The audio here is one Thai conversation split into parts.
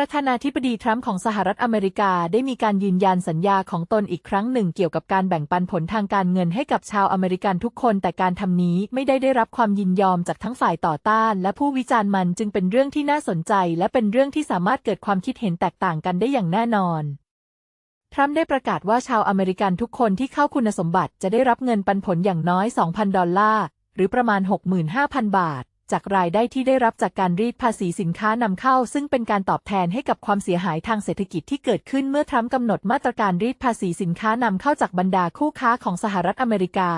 ประธานาธิบดีทรัมป์ของสหรัฐอเมริกาได้มีการยืนยันสัญญาของตนอีกครั้งหนึ่งเกี่ยวกับการแบ่งปันผลทางการเงินให้กับชาวอเมริกันทุกคนแต่การทำนี้ไม่ได้ได้รับความยินยอมจากทั้งฝ่ายต่อต้าน และผู้วิจารณ์มันจึงเป็นเรื่องที่น่าสนใจ และเป็นเรื่องที่สามารถเกิดความคิดเห็นแตกต่างกันได้อย่างแน่นอนทรัมป์ได้ประกาศว่าชาวอเมริกันทุกคนที่เข้าคุณสมบัติจะได้รับเงินปันผลอย่างน้อย 2,000 ดอลลาร์ หรือประมาณ 65,000 บาท จากรายได้ที่ได้รับจากการรีดภาษีสินค้านำเข้า ซึ่งเป็นการตอบแทนให้กับความเสียหายทางเศรษฐกิจที่เกิดขึ้นเมื่อทรัมป์กำหนดมาตรการรีดภาษีสินค้านำเข้าจากบรรดาคู่ค้าของสหรัฐอเมริกา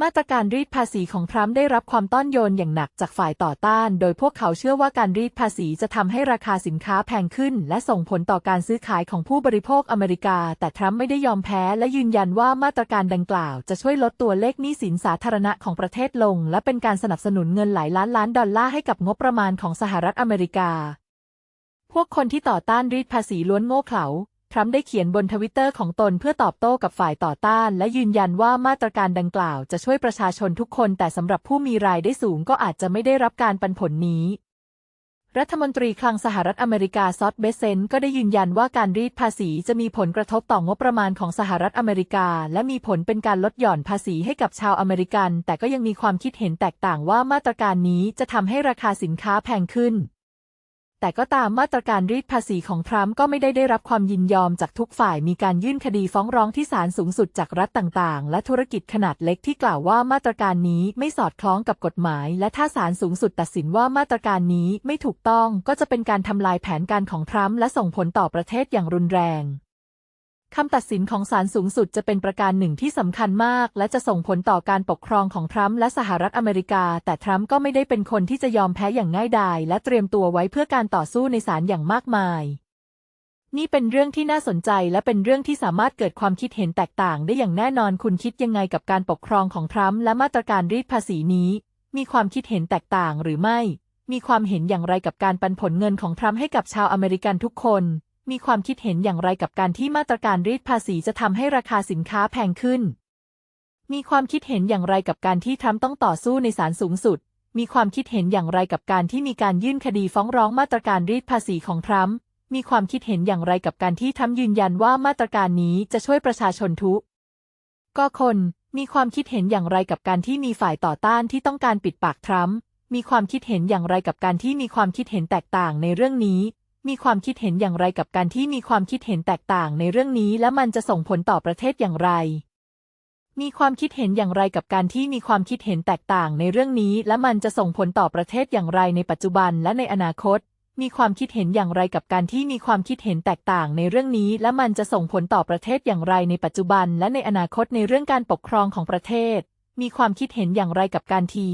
มาตรการรีดภาษีของทรัมป์ได้รับความต้อนโยนอย่างหนักจากฝ่ายต่อต้าน โดยพวกเขาเชื่อว่าการรีดภาษีจะทำให้ราคาสินค้าแพงขึ้น และส่งผลต่อการซื้อขายของผู้บริโภคอเมริกา แต่ทรัมป์ไม่ได้ยอมแพ้และยืนยันว่ามาตรการดังกล่าว จะช่วยลดตัวเลขหนี้สินสาธารณะของประเทศลง และเป็นการสนับสนุนเงินหลายล้านล้านดอลลาร์ให้กับงบประมาณของสหรัฐอเมริกา พวกคนที่ต่อต้านรีดภาษีล้วนโง่เขลา ทรัมป์ได้เขียนบนทวิตเตอร์ของตนเพื่อตอบโต้กับฝ่ายต่อต้าน และยืนยันว่ามาตรการดังกล่าวจะช่วยประชาชนทุกคนแต่สำหรับผู้มีรายได้สูงก็อาจจะไม่ได้รับการปันผลนี้รัฐมนตรีคลังสหรัฐอเมริกาซอดเบสเซนก็ได้ยืนยันว่าการรีดภาษีจะมีผลกระทบต่องบประมาณของสหรัฐอเมริกา และมีผลเป็นการลดหย่อนภาษีให้กับชาวอเมริกัน แต่ก็ยังมีความคิดเห็นแตกต่างว่ามาตรการนี้จะทำให้ราคาสินค้าแพงขึ้น แต่ก็ตามมาตรการรีดภาษีของทรัมป์ก็ไม่ได้ได้รับความยินยอมจากทุกฝ่ายมีการยื่นคดีฟ้องร้องที่ศาลสูงสุดจากรัฐต่างๆ และธุรกิจขนาดเล็กที่กล่าวว่ามาตรการนี้ไม่สอดคล้องกับกฎหมาย และถ้าศาลสูงสุดตัดสินว่ามาตรการนี้ไม่ถูกต้องก็จะเป็นการทำลายแผนการของทรัมป์และส่งผลต่อประเทศอย่างรุนแรง คำตัดสินของศาลสูงสุดจะเป็นประการหนึ่งที่สำคัญมาก และจะส่งผลต่อการปกครองของทรัมป์และสหรัฐอเมริกา แต่ทรัมป์ก็ไม่ได้เป็นคนที่จะยอมแพ้อย่างง่ายดาย และเตรียมตัวไว้เพื่อการต่อสู้ในศาลอย่างมากมาย นี่เป็นเรื่องที่น่าสนใจและเป็นเรื่องที่สามารถเกิดความคิดเห็นแตกต่างได้อย่างแน่นอนคุณคิดยังไงกับการปกครองของทรัมป์และมาตรการรีดภาษีนี้ มีความคิดเห็นแตกต่างหรือไม่ มีความเห็นอย่างไรกับการปันผลเงินของทรัมป์ให้กับชาวอเมริกันทุกคน มีความคิดเห็นอย่างไรกับการที่มาตรการรีดภาษีจะทำให้ราคาสินค้าแพงขึ้น มีความคิดเห็นอย่างไรกับการที่ทรัมป์ต้องต่อสู้ในศาลสูงสุด มีความคิดเห็นอย่างไรกับการที่มีการยื่นคดีฟ้องร้องมาตรการรีดภาษีของทรัมป์ มีความคิดเห็นอย่างไรกับการที่ทรัมป์ยืนยันว่ามาตรการนี้จะช่วยประชาชนทุกก็คนมีความคิดเห็นอย่างไรกับการที่มีฝ่ายต่อต้านที่ต้องการปิดปากทรัมป์ มีความคิดเห็นอย่างไรกับการที่มีความคิดเห็นแตกต่างในเรื่องนี้ มีความคิดเห็นอย่างไรกับการที่มีความคิดเห็นแตกต่างในเรื่องนี้ และมันจะส่งผลต่อประเทศอย่างไร มีความคิดเห็นอย่างไรกับการที่มีความคิดเห็นแตกต่างในเรื่องนี้ และมันจะส่งผลต่อประเทศอย่างไรในปัจจุบันและในอนาคต มีความคิดเห็นอย่างไรกับการที่มีความคิดเห็นแตกต่างในเรื่องนี้ และมันจะส่งผลต่อประเทศอย่างไรในปัจจุบัน และในอนาคตในเรื่องการปกครองของประเทศ มีความคิดเห็นอย่างไรกับการที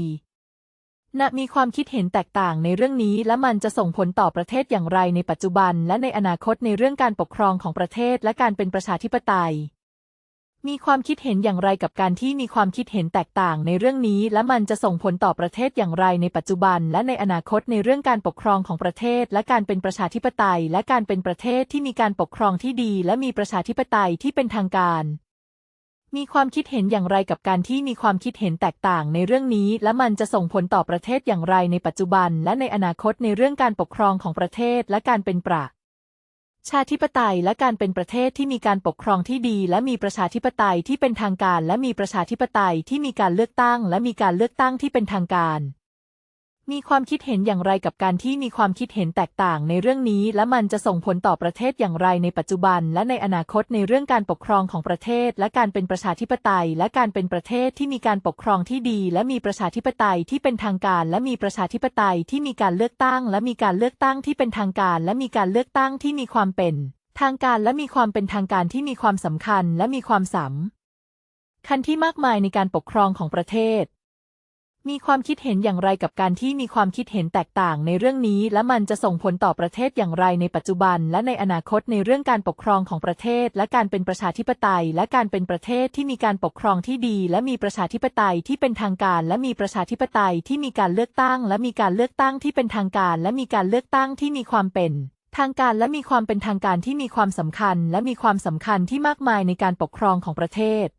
ณมีความคิดเห็นแตกต่างในเรื่องนี้ และมันจะส่งผลต่อประเทศอย่างไรในปัจจุบัน และในอนาคตในเรื่องการปกครองของประเทศและการเป็นประชาธิปไตย มีความคิดเห็นอย่างไรกับการที่มีความคิดเห็นแตกต่างในเรื่องนี้ และมันจะส่งผลต่อประเทศอย่างไรในปัจจุบัน และในอนาคตในเรื่องการปกครองของประเทศ และการเป็นประชาธิปไตย และการเป็นประเทศที่มีการปกครองที่ดี และมีประชาธิปไตยที่เป็นทางการ มีความคิดเห็นอย่างไรกับการที่มีความคิดเห็นแตกต่างในเรื่องนี้ และมันจะส่งผลต่อประเทศอย่างไรในปัจจุบัน และในอนาคตในเรื่องการปกครองของประเทศและการเป็นประชาธิปไตยและการเป็นประเทศที่มีการปกครองที่ดี และมีประชาธิปไตยที่เป็นทางการ และมีประชาธิปไตยที่มีการเลือกตั้ง และมีการเลือกตั้งที่เป็นทางการ มีความคิดเห็นอย่างไรกับการที่มีความคิดเห็นแตกต่างในเรื่องนี้ และมันจะส่งผลต่อประเทศอย่างไรในปัจจุบัน และในอนาคตในเรื่องการปกครองของประเทศ และการเป็นประชาธิปไตย และการเป็นประเทศที่มีการปกครองที่ดี และมีประชาธิปไตยที่เป็นทางการ และมีประชาธิปไตยที่มีการเลือกตั้ง และมีการเลือกตั้งที่เป็นทางการ และมีการเลือกตั้งที่มีความเป็น ทางการและมีความเป็นทางการที่มีความสำคัญ และมีความสำคัญที่มากมายในการปกครองของประเทศ มีความคิดเห็นอย่างไรกับการที่มีความคิดเห็นแตกต่างในเรื่องนี้ และมันจะส่งผลต่อประเทศอย่างไรในปัจจุบัน และในอนาคตในเรื่องการปกครองของประเทศ และการเป็นประชาธิปไตย และการเป็นประเทศที่มีการปกครองที่ดี และมีประชาธิปไตยที่เป็นทางการ และมีประชาธิปไตยที่มีการเลือกตั้ง และมีการเลือกตั้งที่เป็นทางการ และมีการเลือกตั้งที่มีความเป็นทางการและมีความเป็นทางการที่มีความสำคัญ และมีความสำคัญที่มากมายในการปกครองของประเทศ